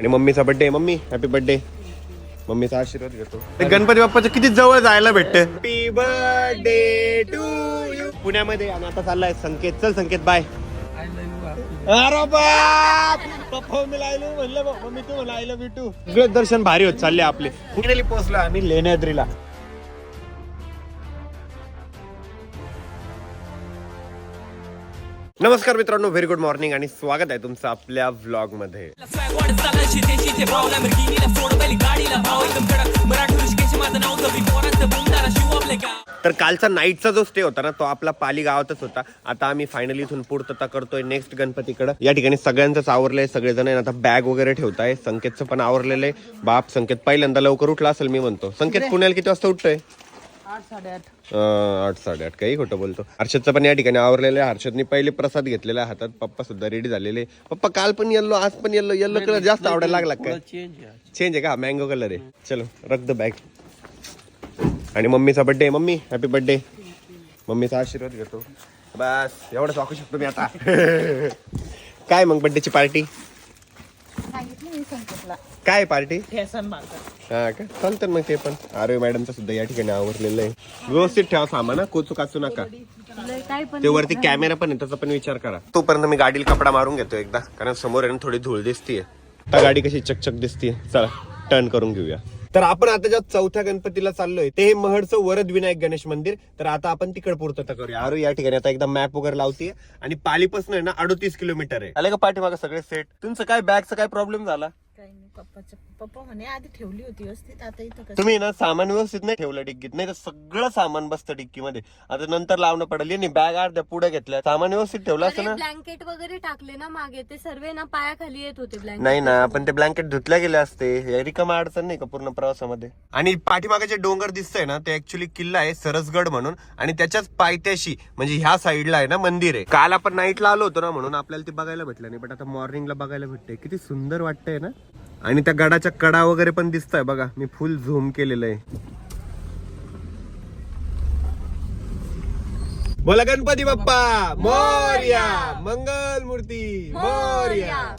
आणि मम्मीचा birthday mummy happy birthday मम्मीचा आशीर्वाद घेतो. गणपती बाप्पाच्या किती जवळ जायला भेटत हॅपी बर्थडे टू यू पुण्यामध्ये आणि आता चाललाय संकेत. चल संकेत बाय अरे बाप! पप्पा मी लायलो म्हणलं मम्मी तू म्हणा आय लव्ह यू टू सगळे दर्शन भारी होत चालले आपले. कुठे पोहोचलो आम्ही लेण्याद्रीला. नमस्कार मित्रांनो व्हेरी गुड मॉर्निंग आणि स्वागत आहे तुमचं आपल्या व्लॉगमध्ये तर कालचा नाईटचा जो स्टे होता ना तो आपला पाली गावातच होता. आता आम्ही फायनली इथून पूर्तता करतोय नेक्स्ट गणपतीकडे. या ठिकाणी सगळ्यांचंच आवरलंय सगळेजण आता बॅग वगैरे ठेवताय. संकेतचं पण आवरलेलं आहे. बाप संकेत पहिल्यांदा लवकर उठला असेल मी म्हणतो. संकेत पुण्याला किती वाजता उठतोय? आठ साडेआठ काही खोटं बोलतो. हर्षदचं पण या ठिकाणी आवरलेलं आहे. हर्षदनी पहिले प्रसाद घेतलेला आहे हातात. पप्पा सुद्धा रेडी झालेले. पप्पा काल पण येल्लो आज पण येल्लो येल्लो कलर जास्त आवडायला लागला काय चेंज आहे का? मँगो कलर आहे. चलो रख द बॅग आणि मम्मीचा बर्थडे मम्मी हॅपी बर्थडे मम्मीचा आशीर्वाद घेतो. बस एवढंच वाकू शकतो मी आता. काय मग बर्थडेची पार्टी सांगितलं मी संकेतला. काय पार्टी हा का? चालतं मग ते पण. आरोग्य मॅडमचं सुद्धा या ठिकाणी आवरलेलं आहे. व्यवस्थित ठेवा सामान हा, कोचू काचू नका. काय पण ते वरती कॅमेरा पण आहे त्याचा पण विचार करा. तोपर्यंत मी गाडीला कपडा मारून घेतो एकदा कारण समोर आहे ना थोडी धूळ दिसतीये. आता गाडी कशी चकचक दिसतीये. चला टर्न करून घेऊया. तर आपण आता ज्या चौथ्या गणपतीला चाललोय ते हे महडचं वरद विनायक गणेश मंदिर. तर आता आपण तिकडे पूर्तता करूया. आरू या ठिकाणी आता एकदा मॅप वगैरे लावतीये. आणि पालीपासून आहे ना अडोतीस किलोमीटर आहे. आले का पाठीमागं सगळे सेट तुमचं काय बॅगचा काय प्रॉब्लेम झाला? काही नाही पप्पाचं पप्पा म्हणे आधी ठेवली होती व्यवस्थित आता इथं कसं? तुम्ही ना सामान व्यवस्थित नाही ठेवलं डिक्कीत नाही तर सगळं सामान बसतं डिक्कीमध्ये आता नंतर लावणं पडेल यांनी बॅग अर्ध्या पुढे घेतल्या. सामान व्यवस्थित ठेवलं असं ना? ब्लँकेट वगैरे टाकले ना मागे ते सर्व ना पायाखाली येत होते ब्लँकेट. नाही ना पण ते ब्लँकेट धुतल्या गेले असते. हे रिकामा अडचण नाही का पूर्ण प्रवासामध्ये? आणि पाठीमागे जे डोंगर दिसतंय ना ते ऍक्च्युली किल्ला आहे सरसगड म्हणून. आणि त्याच्याच पायथ्याशी म्हणजे ह्या साईडला आहे ना मंदिर आहे. काल आपण नाईटला आलो होतो ना म्हणून आपल्याला ते बघायला भेटलं नाही. बट आता मॉर्निंगला बघायला भेटतंय. किती सुंदर वाटतंय ना? आणि त्या गडाच्या कडा वगैरे पण दिसतंय बघा. मी फुल झूम केलेलं आहे. बोला गणपती बाप्पा. मोर्या. मंगल मूर्ती. मोर्या.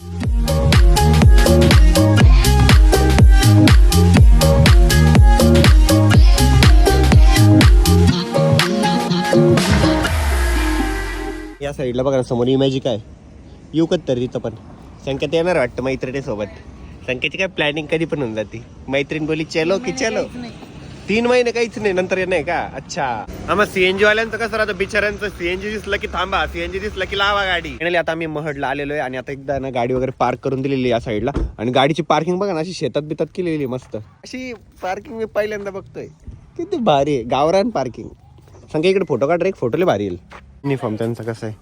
या साईडला बघा समोर इमॅजिक आहे. येऊ कधी तरी तिथं पण. संख्यात येणार वाटतं मैत्रिणी सोबत संकेतची काय प्लॅनिंग कधी पण होऊन जाते. मैत्रीण बोली चलो की चलो. तीन महिने काहीच नाही नंतर येणार का? अच्छा. हा मग सीएनजी वाल्यांचं कसं राहतं बिचाऱ्यांचं? सीएनजी दिसलं की थांबा सीएनजी दिसलं की लावा गाडी. आता आम्ही महडला आलेलो आहे आणि आता एकदा ना गाडी वगैरे पार्क करून दिलेली आहे या साईडला आणि गाडीची पार्किंग बघा ना अशी शेतात बितात केलेली मस्त. अशी पार्किंग मी पहिल्यांदा बघतोय. किती भारी आहे. गावरान पार्किंग सांगा इकडे फोटो काढ रे एक फोटोले भारी येईल. युनिफॉर्म त्यांचा कसं आहे?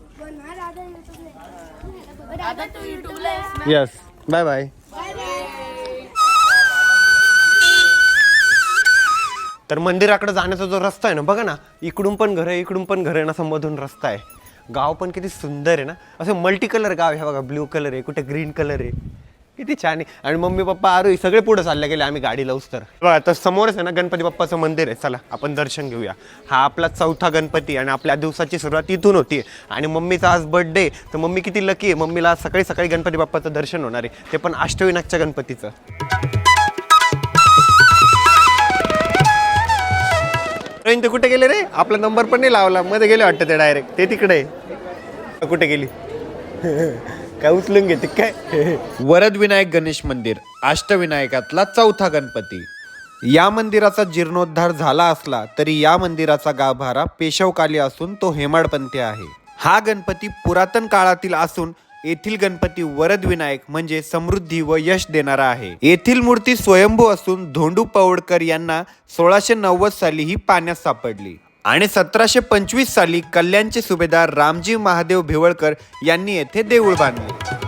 यस बाय बाय तर मंदिराकडे जाण्याचा जो रस्ता आहे ना बघा ना इकडून पण घर आहे इकडून पण घर आहे ना असं रस्ता आहे. गाव पण किती सुंदर आहे ना. असं मल्टी कलर गाव आहे बघा ब्ल्यू कलर आहे कुठे ग्रीन कलर आहे. किती छान आहे. आणि मम्मी पप्पा आरू सगळे पुढे चालले गेले आम्ही गाडी लावूच तर. बघा तर समोरच आहे ना गणपती बाप्पाचं मंदिर आहे. चला आपण दर्शन घेऊया. हा आपला चौथा गणपती आणि आपल्या दिवसाची सुरुवात इथून होती. आणि मम्मीचा आज बर्थडे तर मम्मी किती लकी आहे. मम्मीला आज सकाळी सकाळी गणपती बाप्पाचं दर्शन होणार आहे. ते पण अष्टविनायकच्या गणपतीचं. ते कुठे गेले रे? आपला नंबर पण नाही लावला. मध्ये गेले वाटतं ते डायरेक्ट ते तिकडे. आहे. कुठे गेली? काय उचलून घेते काय? वरद विनायक गणेश मंदिर अष्टविनायकातला चौथा गणपती. या मंदिराचा जीर्णोद्धार झाला असला तरी या मंदिराचा गाभारा पेशवकाली असून तो हेमाडपंथी आहे. हा गणपती पुरातन काळातील असून येथील गणपती वरद विनायक म्हणजे समृद्धी व यश देणारा आहे. येथील मूर्ती स्वयंभू असून धोंडू पवडकर यांना सोळाशे नव्वद साली ही पाण्यात सापडली. आणि सतराशे पंचवीस साली कल्याणचे सुभेदार रामजी महादेव भिवळकर यांनी येथे देऊळ बांधले.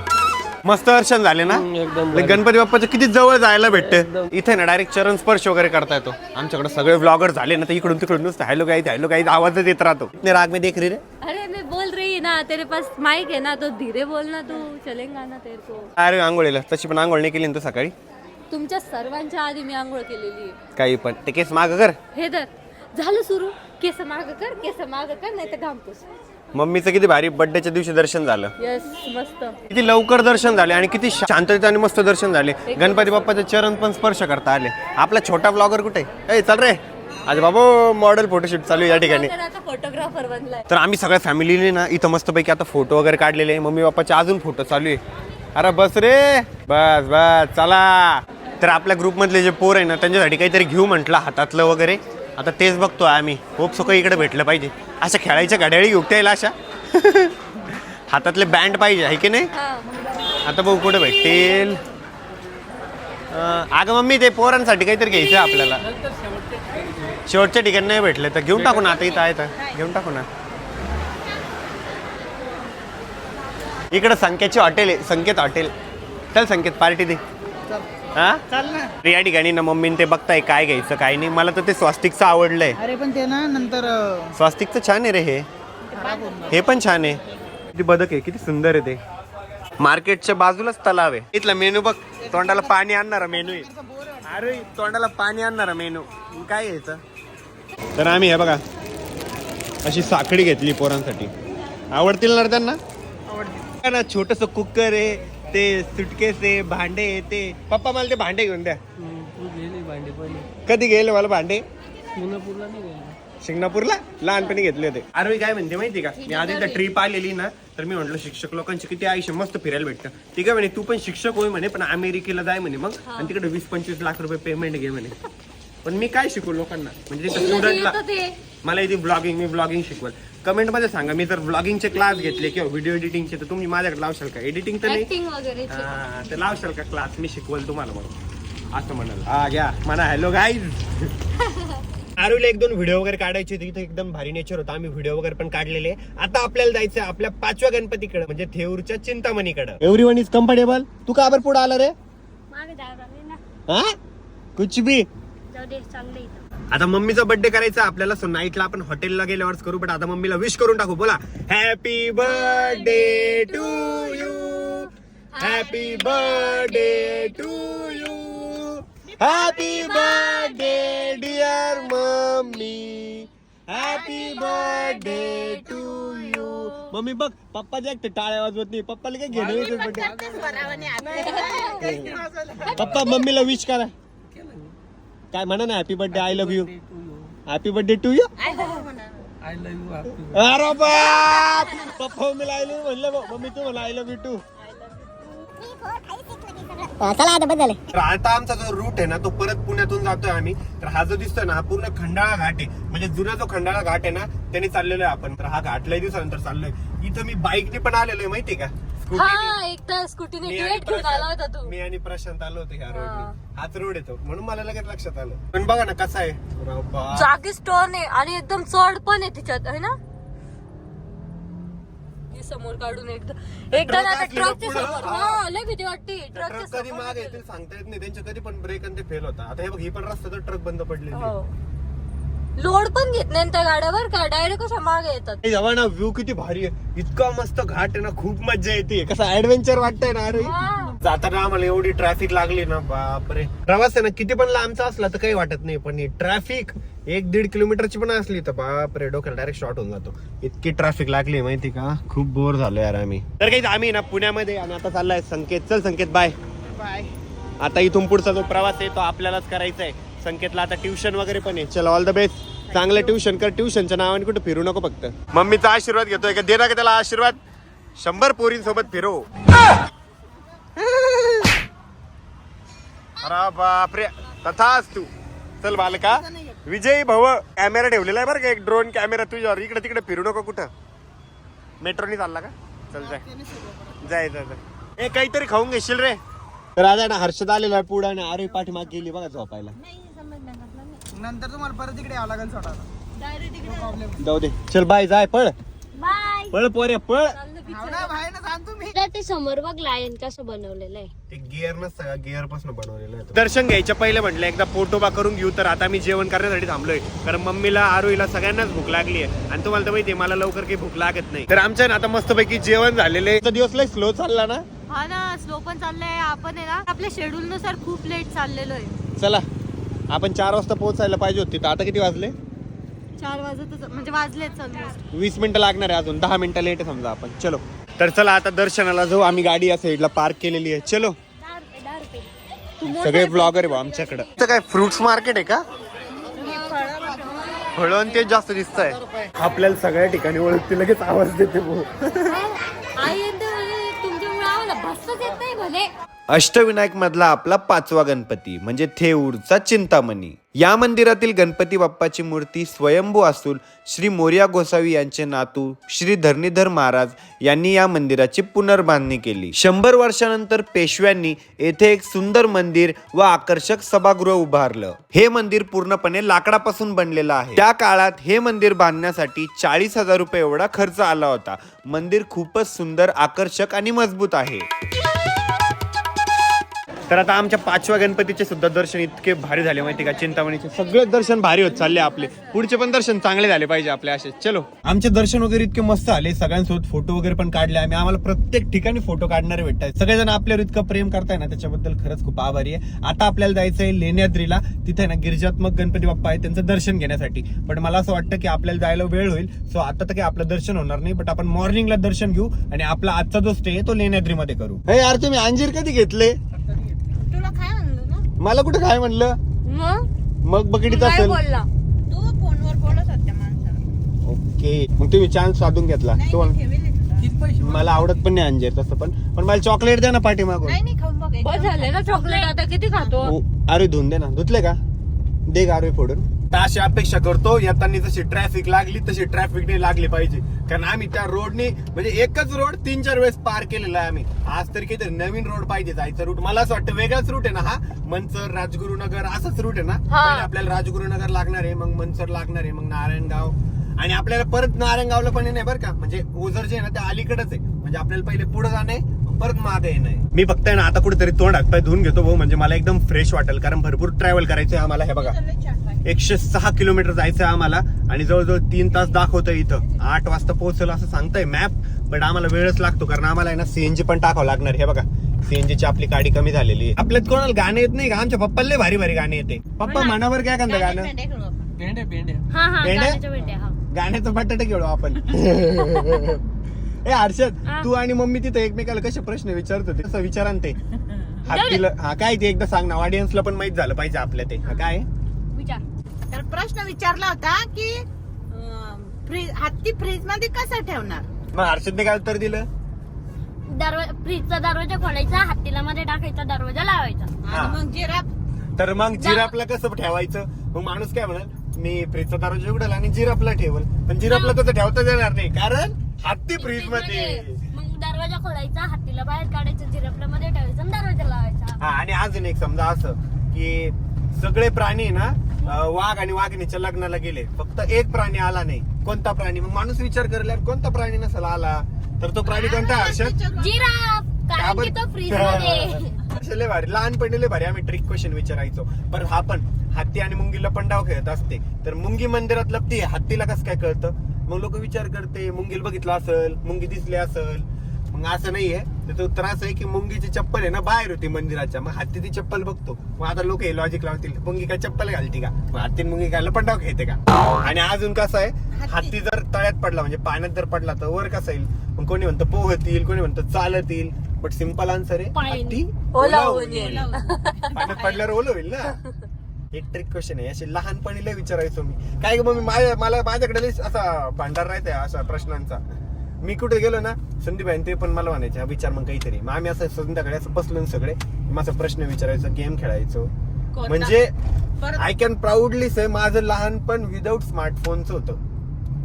मस्त दर्शन झाले ना? लय गणपती बाप्पाच्या किती जवळ जायला भेटते. इथे ना डायरेक्ट चरण स्पर्श वगैरे करता येतो. आमच्याकडे सगळे ब्लॉगर झाले ना तर इकडून तिकडून नुसतं हॅलो काही हॅलो काही आवाजच येत राहतो. इतने राग में देख रही रे? अरे मैं बोल रही ना तेरे पास माइक है ना तो धीरे बोलना तू. चलेगा ना तेरे को. अरे आंघोळीला. तशी पण आंघोळ नाही केली ना तू सकाळी? तुमच्या सर्वांच्या आधी मी आंघोळ केलेली आहे. काही पण. ते केस माग कर. हे तर झालं सुरू. केस माग कर केस माग कर नाही तर घाम पुस. मम्मीचं किती भारी बर्थडेच्या दिवशी दर्शन झालं. यस मस्त. किती लवकर दर्शन झाले आणि किती शांततेत आणि मस्त दर्शन झाले. गणपती बाप्पाचे चरण पण स्पर्श करता आले. आपला छोटा ब्लॉगर कुठे? ए चल रे. आज बाबू मॉडेल फोटोशूट चालू या ठिकाणी. फोटोग्राफर बनलाय. तर आम्ही सगळ्या फॅमिलीने ना इथं मस्तपैकी आता फोटो वगैरे काढलेले मम्मी पप्पाचे अजून फोटो चालू आहे. अरे बस रे. बस बस चला. तर आपल्या ग्रुपमधले जे पोर आहे ना त्यांच्यासाठी काहीतरी घेऊ म्हटलं हातातलं वगैरे. आता तेच बघतो आम्ही. होप सो काही इकडे भेटलं पाहिजे. अशा खेळायच्या घड्याळी घेऊन येईल अशा? हातातले बँड पाहिजे आहे की नाही? आता बघू कुठे भेटतील अगं मम्मी ते पोरांसाठी काहीतरी घ्यायचं आहे आपल्याला. शेवटच्या ठिकाणी नाही भेटले तर घेऊन टाकू ना आता इथं आहे तर. घेऊन टाकू ना. इकडं संकेतची हॉटेल आहे. संकेत हॉटेल. चल संकेत पार्टी दे. हा? चाल ना. तर या ठिकाणी ना मम्मीने ते बघताय काय घ्यायचं काय नाही. मला तर ते स्वास्तिकचं आवडलंय. अरे पण ते ना नंतर अं, स्वास्तिकचं छान आहे रे हे. हे पण छान आहे. किती बदक आहे किती सुंदर आहे ते. मार्केटच्या बाजूलाच तलाव आहे. इथला मेनू बघ तोंडाला पाणी आणणारा मेनू आहे. अरे तोंडाला पाणी आणणारा मेनू. काय घ्यायचं? तर आम्ही हे बघा अशी साखळी घेतली पोरांसाठी. आवडतील ना रे त्यांना? आवडतील. ना छोटस कुकर आहे ते सुटकेस आहे भांडे आहे ते पप्पा मला ते भांडे घेऊन द्या. कधी गेले मला भांडे? शिंगणापूरला? लहानपणी घेतले होते. अरे काय म्हणते माहिती का? मी आधी तर ट्रिप आलेली ना तर मी म्हटलं शिक्षक लोकांचे किती आयुष्य मस्त फिरायला भेटतं. ती काय म्हणे तू पण शिक्षक होय म्हणे पण अमेरिकेला जाय म्हणे मग आणि तिकडे वीस पंचवीस लाख रुपये पेमेंट घे म्हणे. पण मी काय शिकू लोकांना? म्हणजे स्टुडंटला मला इथे ब्लॉगिंग मी ब्लॉगिंग शिकवल. कमेंटमध्ये सांगा मी जर ब्लॉगिंगचे क्लास घेतले किंवा व्हिडिओ एडिटिंगचे तर तुम्ही माझ्याकडे लावशाल का? एडिटिंग तर नाही. हा, तर लावशाल का क्लास मी शिकवल तुम्हाला मग असं म्हणाल. हा घ्या. म्हणा हॅलो गाईज आरुला एक दोन व्हिडिओ वगैरे काढायचे होते. इथे एकदम भारी नेचर होता. आम्ही व्हिडिओ वगैरे पण काढलेले. आता आपल्याला जायचं आपल्या पाचव्या गणपतीकडे म्हणजे थेऊरच्या चिंतामणीकडे. एव्हरी वन इज कम्फर्टेबल तू का बरं पुढे आला रे? मागे जायला ना. हा? कुछ भी. जाऊ दे चांगलं इथं. आता मम्मीचा बर्थडे करायचा आपल्याला सो नाईटला आपण हॉटेलला गेल्यावरच करू पण आता मम्मीला विश करून टाकू. बोला. Happy birthday to you happy birthday to you happy birthday dear mummy happy birthday to you mummy बघ पप्पा जे टाळ्या वाजवत नाही. पप्पाला काय घेणं बर्थडे पप्पा मम्मीला विश करा. काय म्हणा ना happy birthday I love you happy birthday to you अरे बाप! पप्पा मम्मीला आय लव्ह म्हणलं. मम्मी तू मला आय लव्ह यू टू चला आता तर आता आमचा जो रूट आहे ना तो परत पुण्यातून जातोय आम्ही. तर हा जो दिसतोय ना हा पूर्ण खंडाळा घाट आहे. म्हणजे जुना जो खंडाळा घाट आहे ना त्याने चाललेलो आहे आपण. तर हा घाट लय दिवसानंतर चाललोय. इथं मी बाईकने पण आलेलो आहे माहितीये का? हा एकदा स्कूटीने मी आणि घेऊन आला होता प्रशांत- तू. मी आणि प्रशांत आलो होतो ह्या रोडने हाच रोड येतो. म्हणून मला लगेच लक्षात आलं. पण बघा ना कसा आहे. अरे बाप. जागी स्टोन आहे आणि एकदम चढ पण आहे तिच्यात है ना? समोर काढून एकदा एकदा ना असली ना ट्रकच्या पुढं, समोर हा. हा लय भीती वाटते. त्या ट्रकच्या ट्रक कधी समोर मागे येतील सांगता येत नाही. त्यांचे कधी पण ब्रेक आणि ते फेल होता. आता हे बघ ही पण रस्ता तर ट्रक बंद पडलेली आहे. हो. लोड पण घेत नाही त्या गाड्यावर का डायरेक्ट कशा मागे येतात. जेव्हा ना व्ह्यू किती भारी आहे. इतका मस्त घाट आहे ना खूप मजा येते. कसं ऍडव्हेंचर वाटतंय ना अरे. हा. जाताना आम्हाला एवढी ट्रॅफिक लागली ना बापरे. प्रवास आहे ना किती पण लांबचा असला तर काही वाटत नाही पण ट्रॅफिक एक दीड किलोमीटरची पण असली तर बापरे डोक्याला डायरेक्ट शॉर्ट होऊन जातो. इतकी ट्रॅफिक लागली माहिती का? खूप बोर झालो यार आम्ही. तर काही आम्ही ना पुण्यामध्ये आणि आता चाललाय संकेत. चल संकेत बाय बाय आता इथून पुढचा जो प्रवास आहे तो आपल्यालाच करायचा आहे. संकेतला आता ट्युशन वगैरे पण आहे. चल ऑल द बेस्ट चांगलं ट्युशन कर ट्युशनच्या नावाने कुठे फिरू नको फक्त. मम्मीचा आशीर्वाद घेतोय का? दे ना का त्याला आशीर्वाद? शंभर पोरींसोबत फिरव अरे बापरे. तथाच तू चल बालका. विजयी भव कॅमेरा ठेवलेला आहे बरं का? एक ड्रोन कॅमेरा तुझ्यावर. इकडे तिकडे फिरू नको कुठं? मेट्रोनी चालला का? चल जाय. जाय जाय जाय. ए काहीतरी खाऊन घेशील रे. तर आज आहे ना हर्षद आलेला आहे पुढे आणि आरे पाठीमाग गेली बघा झोपायला. नंतर तुम्हाला परत इकडे यावं लागेल सोडायला जाऊ दे. चल बाय जाय पळ. बाय. पळ पोरे पळ. ना बाहेर ना सांग तुम्ही. ते समोर बघ लायन कसं बनवलेलं आहे. ते गिअर नसतं का? गिअरपासून बनवलेलं आहे. दर्शन घ्यायच्या पहिले म्हटलं एकदा पोटोबा करून घेऊ तर आता मी जेवण करण्यासाठी थांबलोय. कारण मम्मीला आरोहीला सगळ्यांनाच भूक लागली आहे. आणि तुम्हाला तर माहिती आहे, मला लवकर काही भूक लागत नाही. तर आमच्या ना आता मस्तपैकी जेवण झालेलं आहे. दिवस लय स्लो चालला ना? हा ना स्लो पण चाललंय. आपण आहे ना आपल्या शेड्यूल नुसार खूप लेट चाललेलो आहे. चला. आपण चार वाजता पोहोचायला पाहिजे होती तर आता किती वाजले? चार वाजतच म्हणजे वाजलेच वीस मिनिटं लागणार आहे अजून दहा मिनिटं लेट समजा आपण. चलो. तर चला आता दर्शनाला जाऊ आम्ही गाडी या साईडला पार्क केलेली आहे. चलो. सगळे ब्लॉगर आहे आमच्याकडं. इथं काय फ्रुट्स मार्केट आहे का? फळं ते जास्त दिसत आहे आपल्याला सगळ्या ठिकाणी ओळखते लगेच आवाज देते भाऊ. अष्टविनायकमधला आपला पाचवा गणपती म्हणजे थेऊरचा चिंतामणी. या मंदिरातील गणपती बाप्पाची मूर्ती स्वयंभू असून श्री मोर्या गोसावी यांचे नातू श्री धरणीधर महाराज यांनी या मंदिराची पुनर्बांधणी केली. शंभर वर्षानंतर पेशव्यांनी येथे एक सुंदर मंदिर व आकर्षक सभागृह उभारलं. हे मंदिर पूर्णपणे लाकडापासून बनलेलं आहे. त्या काळात हे मंदिर बांधण्यासाठी चाळीस हजार रुपये एवढा खर्च आला होता. मंदिर खूपच सुंदर आकर्षक आणि मजबूत आहे. तर आता आमच्या पाचव्या गणपतीचे सुद्धा दर्शन इतके भारी झाले माहिती का? चिंतामणीचे सगळे दर्शन भारी होत चालले आपले. पुढचे पण दर्शन चांगले झाले पाहिजे आपले असे. चलो. आमचे दर्शन वगैरे इतके मस्त आले सगळ्यांसोबत फोटो वगैरे पण काढले. आम्ही आम्हाला प्रत्येक ठिकाणी फोटो काढणारे भेटतात. सगळेजण आपल्यावर इतकं प्रेम करताय ना त्याच्याबद्दल खरंच खूप आभारी आहे. आता आपल्याला जायचंय लेण्याद्रीला. तिथे ना गिरिजात्मक गणपती बाप्पा आहे त्यांचं दर्शन घेण्यासाठी. पण मला असं वाटतं की आपल्याला जायला वेळ होईल. सो आता तर काही आपलं दर्शन होणार नाही बट आपण मॉर्निंगला दर्शन घेऊ आणि आपला आजचा जो स्टे आहे तो लेण्याद्रीमध्ये करू. हे यार तुम्ही अंजीर कधी घेतले तुला काय म्हणलं ना मला कुठं काय म्हणलं? मग? मग बकेटीत काय असेल. बोलला? तू फोनवर बोलत होत्या माणसाला ओके. मग तुम्ही चान्स साधून घेतला. नाही तो मी ठेवेल आहे तुला. मला आवडत पण नाही अंजीर तसं पण. पण मला चॉकलेट द्या ना पाठी मागून. नाही नाही खाऊन बघ बस झाले ना चॉकलेट आता किती खातो? अरे धुवून दे ना. धुतले का? दे का अरे फोडून अशी अपेक्षा करतो येताना जशी ट्रॅफिक लागली तशी ट्रॅफिक नाही लागली पाहिजे. कारण आम्ही त्या रोडने म्हणजे एकच रोड तीन चार वेळेस पार केलेला आहे आम्ही. आज तरी काहीतरी नवीन रोड पाहिजे जायचं रूट मला असं वाटतं वेगळाच रूट आहे ना हा? मनसर राजगुरुनगर असंच रूट आहे ना? आपल्याला राजगुरुनगर लागणार आहे मग मनसर लागणार आहे मग नारायणगाव. आणि आपल्याला परत नारायणगावला पण नाही बरं का? म्हणजे ओझर जे आहे ना ते अलीकडेच आहे. म्हणजे आपल्याला पहिले पुढे जाणे परत मागे येणे मी फक्त आहे ना आता कुठेतरी तोंड हातपाय धुवून घेतो भाऊ. म्हणजे मला एकदम फ्रेश वाटेल कारण भरपूर ट्रॅव्हल करायचं आहे आम्हाला हे बघा. एकशे सहा किलोमीटर जायचं आहे आम्हाला आणि जवळजवळ तीन तास दाखवतंय इथं. आठ वाजता पोहोचेल असं सांगतंय मॅप बट आम्हाला वेळच लागतो कारण आम्हाला आहे ना सीएनजी पण टाकावं लागणार. हे बघा सीएनजी ची आपली गाडी कमी झालेली आहे. आपल्यात कोणाला गाणे येत नाही का? आमच्या पप्पाला लय भारी भारी गाणे येते. पप्पा मनावर काय कांदा गाणं. हा हा हा. गाण्याचं बटाटे खेळू आपण. ए हर्षद तू आणि मम्मी तिथे एकमेकाला कसे प्रश्न विचारत होते तसं विचारा ना ते. हा काय ते एकदा सांग ना. ऑडियन्सला पण माहीत झालं पाहिजे आपल्या ते. हा काय? विचार. तर प्रश्न विचारला होता की अं, फ्रीज हत्ती फ्रीजमध्ये कसं ठेवणार? मग हर्षदने काय उत्तर दिलं? दरवाजा फ्रीजचा दरवाजा खोलायचा हत्तीला मध्ये टाकायचा दरवाजा लावायचा. हा. आणि मग जिराफ? तर मग जिरापला कसं ठेवायचं? मग माणूस काय म्हणाल मी फ्रीजचा दरवाजा उघडल आणि जिरापला ठेवल. पण जिरापला तसं ठेवता येणार नाही कारण हत्ती फ्रीजमध्ये मग दरवाजा खोलायचा हत्तीला बाहेर काढायचं जिरपला मध्ये ठेवायचा आणि दरवाजा लावायचा. हा आणि अजून एक समजा असं की सगळे प्राणी ना वाघ आणि वाघिणीच्या लग्नाला गेले. फक्त एक प्राणी आला नाही. कोणता प्राणी? मग माणूस विचार करल्यावर कोणता प्राणी नसेल आला? तर तो प्राणी कोणता? हर्षद जिराफ! कारण की तो फ्रीजमध्ये असे लय भारी. लहानपणी लय भारी आम्ही ट्रिक क्वेश्चन विचारायचो. पण हा पण. हत्ती आणि मुंगीला पण डाव खेळत असते. तर मुंगी मंदिरात लपती. हत्तीला कसं काय कळतं? मग लोक विचार करते. मुंगीला बघितलं असेल. मुंगी दिसली असेल. मग असं नाहीये. त्याचं उत्तर असं आहे की मुंगीची चप्पल आहे ना बाहेर होती मंदिराच्या. मग हत्ती ती चप्पल बघतो. मग आता लोक हे लॉजिक लावतील मुंगी काय चप्पल घालते का? मग हत्ती मुंगी घालला पण डाव खेळते का? आणि अजून कसं आहे हत्ती. जर तळ्यात पडला म्हणजे पाण्यात जर पडला तर वर कसं येईल? मग कोणी म्हणतं पोहतील कोणी म्हणतं चालत येईल बट सिंपल आन्सर आहे. हत्ती येईल. पाण्यात पडल्यावर ओलं होईल ना? एक ट्रिक क्वेश्चन आहे. असे लहानपणी लय विचारायचो मी. काय ग मम्मी माझ्या मला माझ्याकडे लय असा भांडार राहते असा प्रश्नांचा. मी कुठे गेलो ना संदीप आहे ते पण मला म्हणायचे "हा, विचार मग काहीतरी. मग आम्ही असं संध्याकाळी असं बसलो ना सगळे. माझा प्रश्न विचारायचो गेम खेळायचो? म्हणजे आय कॅन प्राऊडली से माझं लहानपण विदाऊट स्मार्टफोनचं होतं.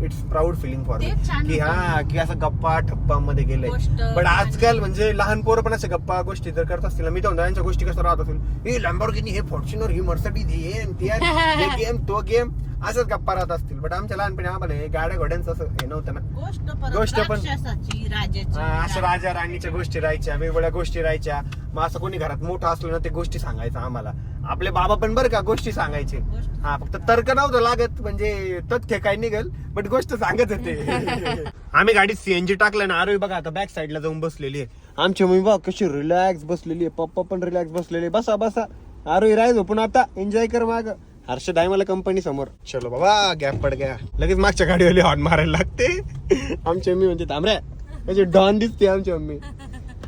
It's proud feeling for me छान की हा की असं गप्पा ठप्पामध्ये गेले. गोष्ट, पण आजकाल म्हणजे लहान पोरं पण अशा गप्पा गोष्टी जर करत असतील ना, मी तर म्हणतो यांच्या गोष्टी कसं राहत असेल ही लॅम्बॉर्गिनी हे फॉर्च्युनर ही मर्सडीज हे and ते हे गेम तो गेम असंच गप्पा राहत असतील. बट आमच्या लहानपणी आम्हाला हे गाड्या घोड्यांचं असं हे नव्हतं ना. गोष्ट परत पण- राक्षसाची हा, असं राजा राणीच्या गोष्टी राहायच्या वेगवेगळ्या गोष्टी राहायच्या. मग असं कोणी घरात मोठं असलं ना ते गोष्टी सांगायचं आम्हाला. आपले बाबा पण बरं का गोष्टी सांगायचे. हा फक्त तर्क नव्हतं लागत म्हणजे तथ्य काय निघल बट गोष्ट सांगत होते. आम्ही गाडीत सीएनजी टाकलं ना अरे बघा आता बॅक साईडला जाऊन बसलेली आहे. आमची मम्मी बघा कशी रिलॅक्स बसलेली आहे पप्पा पण रिलॅक्स बसलेले बसा बसा. अरे राय झोपून आता एन्जॉय कर माग. हर्षद आहे मला कंपनी समोर. चलो बाबा गॅप पड गया. लगेच मागच्या गाडीवाली हॉर्न मारायला लागते. आमची मम्मी म्हणते तांबऱ्या म्हणजे डॉन दिसते आमची मम्मी.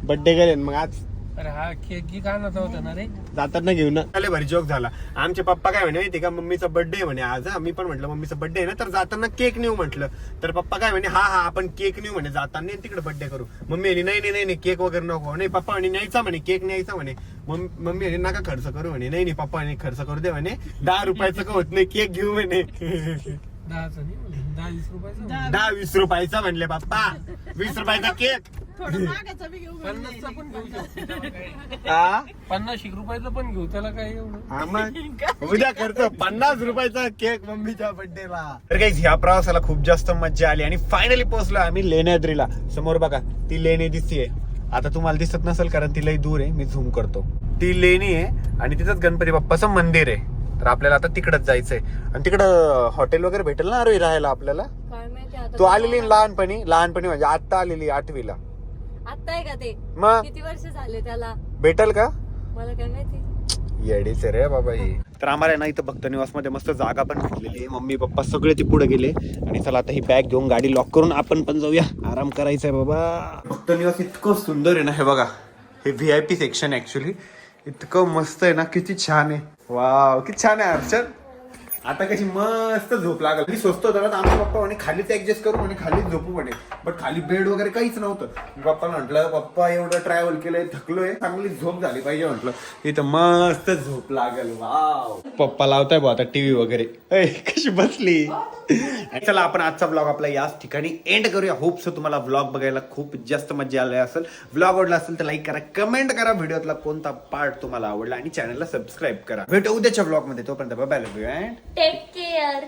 बड्डे करेन मग आज. अरे हा केक गी आणायचा होता ना रे. जाताना घेऊन ना. आले भारी जोक झाला. आमचे पप्पा काय म्हणे माहिती का मम्मीचा बर्थडे म्हणे आज. हा. मी पण म्हटलं मम्मीचा बर्थडे आहे ना तर जाताना केक नेऊ म्हटलं. तर पप्पा काय म्हणे हा हा आपण केक नेऊ म्हणे जाताना तिकडे बर्थडे करू. मम्मी म्हणे नाही नाही नाही नाही केक वगैरे नको. नाही पप्पा म्हणे न्यायचा म्हणे केक न्यायचा म्हणे. मम- मम्मी म्हणे नका खर्च करू म्हणे. नाही नाही पप्पा म्हणे खर्च करू दे म्हणे. दहा रुपयाचं का होत नाही केक घेऊ म्हणे. दहाचं नाही म्हणलं, दहा वीस रुपयाचं म्हणले पप्पा वीस रुपयाचा केक. थोडं मागाचं बी घेऊ पन्नासचा पण घेऊ शकतो त्याला काय हा पन्नास एक रुपयाचं पण घेऊ त्याला काय एवढं. हा मग. उद्या खर्च पन्नास रुपयाचा केक मम्मीच्या बर्थडेला तर काही ह्या प्रवासाला खूप जास्त मज्जा आली आणि फायनली पोहोचलो आम्ही लेण्याद्रीला. समोर बघा ती लेणी दिसतीये. आता तुम्हाला दिसत नसेल कारण ती लई दूर आहे. मी झूम करतो. ती लेणी आहे आणि तिथंच गणपती बाप्पाचं मंदिर आहे. तर आपल्याला आता तिकडच जायचंय. आणि तिकडं हॉटेल वगैरे भेटेल ना अरे राहायला आपल्याला? काय माहिती आता तू आलेली ना लहानपणी लहानपणी म्हणजे आता आलेली आठवीला. आता आहे का ते? मग? किती वर्ष झाले त्याला? भेटेल का? मला काय माहिती. येडीच रे बाबा ही. तर आम्हाला ना इथं भक्त निवासमध्ये मस्त जागा पण भेटलेली आहे. मम्मी पप्पा सगळे ते पुढे गेले. आणि चला आता ही बॅग घेऊन गाडी लॉक करून आपण पण जाऊया. आराम करायचा आहे बाबा. भक्त निवास इतकं सुंदर आहे ना हे बघा. हे V I P section actually इतकं मस्त आहे ना किती छान आहे. वाव किती छान आहे हर्षद आता कशी मस्त झोप लागल. मी स्वस्त होता ना आमचे पप्पा म्हणे खालीच ऍडजस्ट करू म्हणे खालीच झोपू म्हणे. बट खाली बेड वगैरे काहीच नव्हतं. मी पप्पा म्हटलं पप्पा एवढं ट्रॅव्हल केलंय थकलोय चांगली झोप झाली पाहिजे म्हटलं. तिथं मस्त झोप लागल वाव पप्पा लावताय बा आता टीव्ही वगैरे. कशी बसली? चला आपण आजचा ब्लॉग आपला याच ठिकाणी एंड करूया. होप सो तुम्हाला ब्लॉग बघायला खूप जास्त मजा आली असेल. ब्लॉग आवडला असेल तर लाईक करा कमेंट करा. व्हिडिओतला कोणता पार्ट तुम्हाला आवडला आणि चॅनलला सबस्क्राईब करा. भेटू उद्याच्या ब्लॉगमध्ये. तोपर्यंत बाय अँड टेक केअर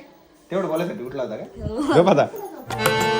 तेवढं बोलायसाठी उठला होता का? झोप आता.